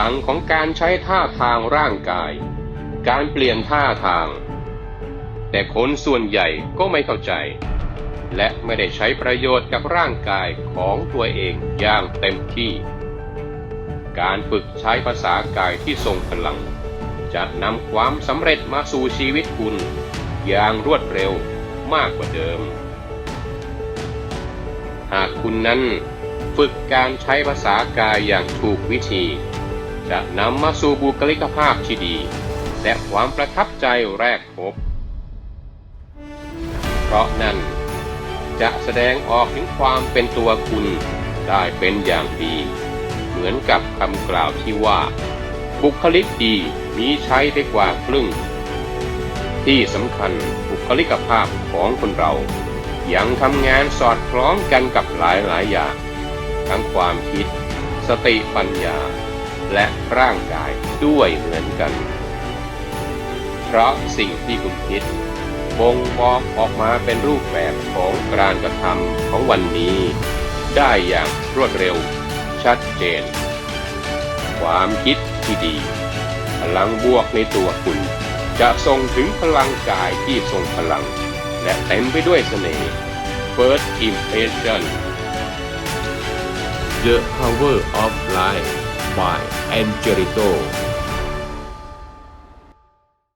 ลังของการใช้ท่าทางร่างกาย การเปลี่ยนท่าทาง แต่คนส่วนใหญ่ก็ไม่เข้าใจ และไม่ได้ใช้ประโยชน์กับร่างกายของตัวเองอย่างเต็มที่ การฝึกใช้ภาษากายที่ทรงพลัง จะนำความสำเร็จมาสู่ชีวิตคุณ อย่างรวดเร็วมากกว่าเดิม หากคุณนั้นฝึกการใช้ภาษากายอย่างถูกวิธี จะนำมาสู่บุคลิกภาพที่ดี และความประทับใจแรกพบ เพราะนั่นจะแสดงออกถึงความเป็นตัวคุณได้เป็นอย่างดี เหมือนกับคำกล่าวที่ว่า บุคลิกดีมีใช้ไปกว่าครึ่ง ที่สำคัญบุคลิกภาพของคนเรา ยังทำงานสอดคล้องกันกับหลายหลายๆอย่าง ทั้งความคิด สติปัญญา และร่างกายด้วยเหมือนกัน เพราะสิ่งที่คุณคิดบ่งบอกออกมาเป็นรูปแบบของการกระทำของวันนี้ ได้อย่างรวดเร็ว ชัดเจน ความคิดที่ดี พลังบวกในตัวคุณ จะส่งถึงพลังกายที่ทรงพลัง และเต็มไปด้วยเสน่ห์ First Impression The Power of Life by Angelito